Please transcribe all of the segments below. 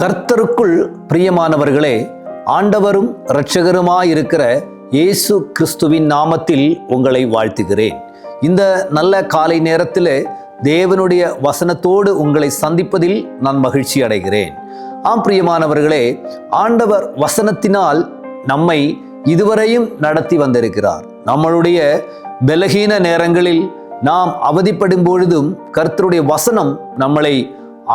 கர்த்தருக்குள் பிரியமானவர்களே ஆண்டவரும் இரட்சகருமாயிருக்கிற இயேசு கிறிஸ்துவின் நாமத்தில் உங்களை வாழ்த்துகிறேன். இந்த நல்ல காலை நேரத்தில் தேவனுடைய வசனத்தோடு உங்களை சந்திப்பதில் நான் மகிழ்ச்சி அடைகிறேன். ஆம் பிரியமானவர்களே ஆண்டவர் வசனத்தினால் நம்மை இதுவரையும் நடத்தி வந்திருக்கிறார். நம்மளுடைய பலகீன நேரங்களில் நாம் அவதிப்படும் பொழுதும் கர்த்தருடைய வசனம் நம்மளை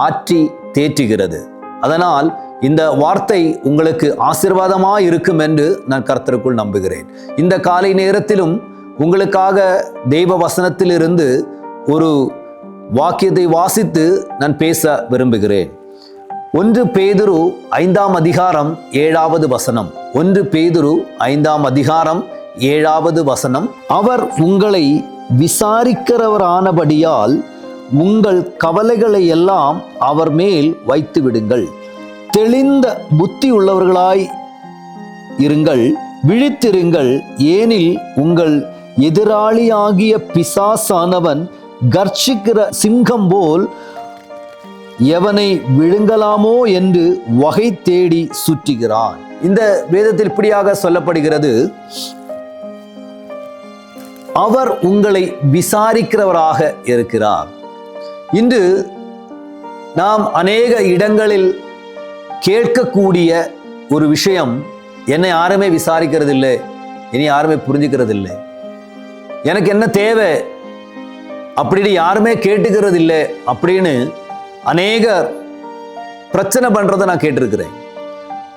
ஆற்றி தேற்றுகிறது. அதனால் இந்த வார்த்தை உங்களுக்கு ஆசிர்வாதமாக இருக்கும் என்று நான் கர்த்தருக்குள் நம்புகிறேன். இந்த காலை நேரத்திலும் உங்களுக்காக தெய்வ வசனத்திலிருந்து ஒரு வாக்கியத்தை வாசித்து நான் பேச விரும்புகிறேன். ஒன்று பேதுரு ஐந்தாம் அதிகாரம் ஏழாவது வசனம். ஒன்று பேதுரு ஐந்தாம் அதிகாரம் ஏழாவது வசனம். அவர் உங்களை விசாரிக்கிறவரானபடியால் உங்கள் கவலைகளை எல்லாம் அவர் மேல் வைத்து விடுங்கள். தெளிந்த புத்தி உள்ளவர்களாய் இருங்கள். விழித்திருங்கள். ஏனில் உங்கள் எதிராளியாகிய பிசாசானவன் கர்ச்சிக்கிற சிங்கம் போல் எவனை விழுங்கலாமோ என்று வகை தேடி சுற்றுகிறான். இந்த வேதத்தில் இப்படியாக சொல்லப்படுகிறது. அவர் உங்களை விசாரிக்கிறவராக இருக்கிறார். இன்று நாம் அநேக இடங்களில் கேட்கக்கூடிய ஒரு விஷயம் என்னை யாருமே விசாரிக்கிறது இல்லை இனி யாருமே புரிஞ்சுக்கிறது இல்லை எனக்கு என்ன தேவை? அப்படின்னு யாருமே கேட்டுக்கிறது இல்லை அப்படின்னு அநேக பிரச்சனை பண்ணுறதை நான் கேட்டிருக்கிறேன்.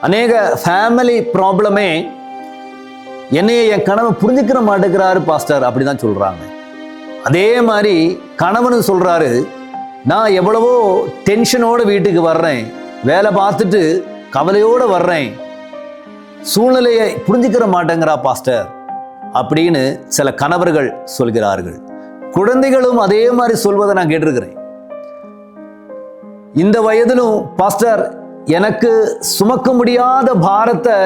அநேக ஃபேமிலி ப்ராப்ளமே என்னையை என் கணவன் புரிஞ்சுக்கிற மாட்டேங்கிறாரு பாஸ்டர் அப்படி தான் சொல்கிறாங்க அதே மாதிரி கணவனும் சொல்கிறாரு நான் எவ்வளவோ டென்ஷனோட வீட்டுக்கு வர்றேன். வேலை பார்த்துட்டு கவலையோடு வர்றேன். சூழ்நிலையை புரிஞ்சுக்கிற மாட்டேங்கிறா பாஸ்டர் அப்படின்னு சில கணவர்கள் சொல்கிறார்கள். குழந்தைகளும் அதே மாதிரி சொல்வதை நான் கேட்டிருக்கிறேன். இந்த வயதிலும் பாஸ்டர் எனக்கு சுமக்க முடியாத பாரத்தை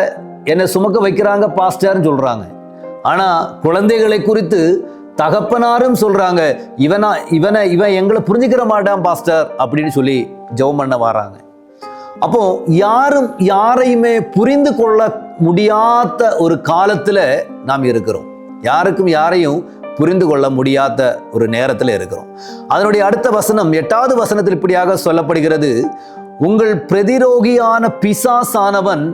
என்னை சுமக்க வைக்கிறாங்க பாஸ்டர்னு சொல்றாங்க. ஆனா குழந்தைகளை குறித்து தகப்பனாரும் சொல்றாங்க இவனா இவனை இவன் எங்களை புரிஞ்சுக்கிற மாட்டான் பாஸ்டர் அப்படின்னு சொல்லி ஜெபம் பண்ண வராங்க. அப்போ யாரும் யாரையுமே புரிந்து கொள்ள முடியாத ஒரு காலத்துல நாம் இருக்கிறோம். யாருக்கும் யாரையும் புரிந்து கொள்ள முடியாத ஒரு நேரத்தில் இருக்கிறோம். அதனுடைய அடுத்த வசனம் எட்டாவது வசனத்தில் இப்படியாக சொல்லப்படுகிறது உங்கள் பிரதிரோகியான பிசாசானவன்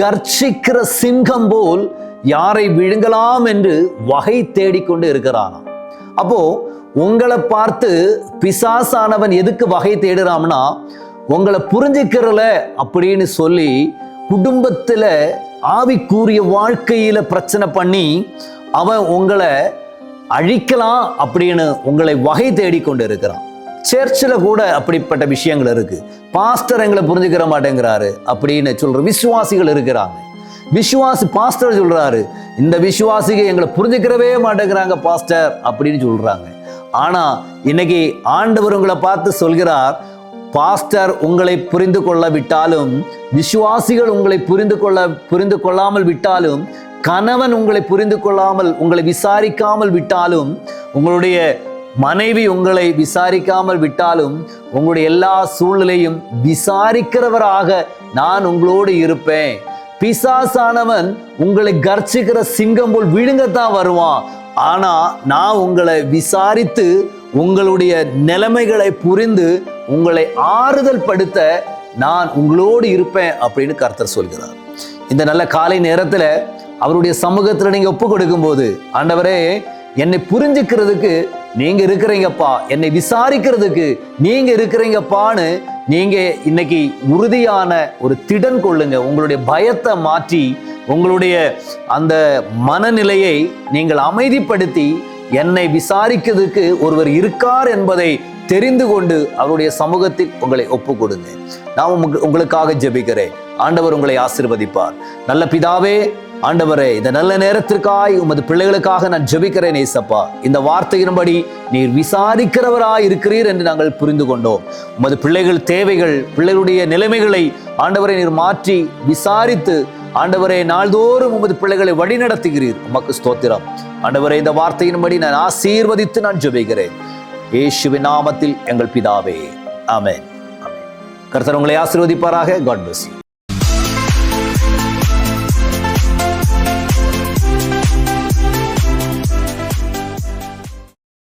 கர்ச்சிக்கிற சிங்கம் போல் யாரை விழுங்கலாம் என்று வகை தேடிக்கொண்டு இருக்கிறானாம் அப்போ உங்களை பார்த்து பிசாசானவன் எதுக்கு வகை தேடுறாம்னா உங்களை புரிஞ்சுக்கிறல அப்படின்னு சொல்லி குடும்பத்தில் ஆவிக்கூறிய வாழ்க்கையில் பிரச்சனை பண்ணி அவன் உங்களை அழிக்கலாம் அப்படின்னு உங்களை வகை தேடிக்கொண்டு இருக்கிறான். சர்ச்சில் கூட அப்படிப்பட்ட விஷயங்கள் இருக்குது பாஸ்டர் எங்களை புரிஞ்சுக்கிற மாட்டேங்கிறாரு அப்படின்னு சொல்கிற விசுவாசிகள் இருக்கிறாங்க. விசுவாசி பாஸ்டர் சொல்கிறாரு இந்த விசுவாசிக எங்களை புரிஞ்சுக்கிறவே மாட்டேங்கிறாங்க பாஸ்டர் அப்படின்னு சொல்கிறாங்க ஆனால் இன்னைக்கு ஆண்டவர் உங்களை பார்த்து சொல்கிறார் பாஸ்டர் உங்களை புரிந்து கொள்ள விட்டாலும் விசுவாசிகள் உங்களை புரிந்து கொள்ள புரிந்து கொள்ளாமல் விட்டாலும் கணவன் உங்களை புரிந்து கொள்ளாமல் உங்களை விசாரிக்காமல் விட்டாலும் உங்களுடைய மனைவி உங்களை விசாரிக்காமல் விட்டாலும் உங்களுடைய எல்லா சூழ்நிலையும் விசாரிக்கிறவராக நான் உங்களோடு இருப்பேன். பிசாசானவன் உங்களை கர்ச்சிக்கிற சிங்கம் போல் விழுங்கத்தான் வருவான். ஆனா நான் உங்களை விசாரித்து உங்களுடைய நிலைமைகளை புரிந்து உங்களை ஆறுதல் படுத்த நான் உங்களோடு இருப்பேன் அப்படின்னு கர்த்தர் சொல்கிறார். இந்த நல்ல காலை நேரத்தில் அவருடைய சமூகத்தில் நீங்கள் ஒப்பு கொடுக்கும்போது ஆண்டவரே என்னை புரிஞ்சுக்கிறதுக்கு நீங்க இருக்கிறீங்கப்பா. என்னை விசாரிக்கிறதுக்கு நீங்க இருக்கிறீங்கப்பான்னு நீங்க இன்னைக்கு உறுதியான ஒரு திடன் கொள்ளுங்க. உங்களுடைய பயத்தை மாற்றி உங்களுடைய அந்த மனநிலையை நீங்கள் அமைதிப்படுத்தி என்னை விசாரிக்கிறதுக்கு ஒருவர் இருக்கார் என்பதை தெரிந்து கொண்டு அவருடைய சமூகத்தில் உங்களை ஒப்பு கொடுங்க நான் உங்களுக்காக ஜெபிக்கிறேன். ஆண்டவர் உங்களை ஆசீர்வதிப்பார். நல்ல பிதாவே ஆண்டவரே இந்த நல்ல நேரத்திற்காய் உமது பிள்ளைகளுக்காக நான் ஜெபிக்கிறேன் ஏசப்பா. இந்த வார்த்தையின்படி நீர் விசாரிக்கிறவராய் இருக்கிறீர் என்று நாங்கள் புரிந்து கொண்டோம். உமது பிள்ளைகள் தேவைகள் பிள்ளைகளுடைய நிலைமைகளை ஆண்டவரை நீர் மாற்றி விசாரித்து ஆண்டவரே நாள்தோறும் உமது பிள்ளைகளை வழிநடத்துகிறீர். உமக்கு ஸ்தோத்திரம். ஆண்டவரே இந்த வார்த்தையின்படி நான் ஆசீர்வதித்து நான் ஜெபிக்கிறேன். இயேசுவின் நாமத்தில் எங்கள் பிதாவே. ஆமென். கர்த்தர் உங்களை ஆசீர்வதிப்பாராக. God bless you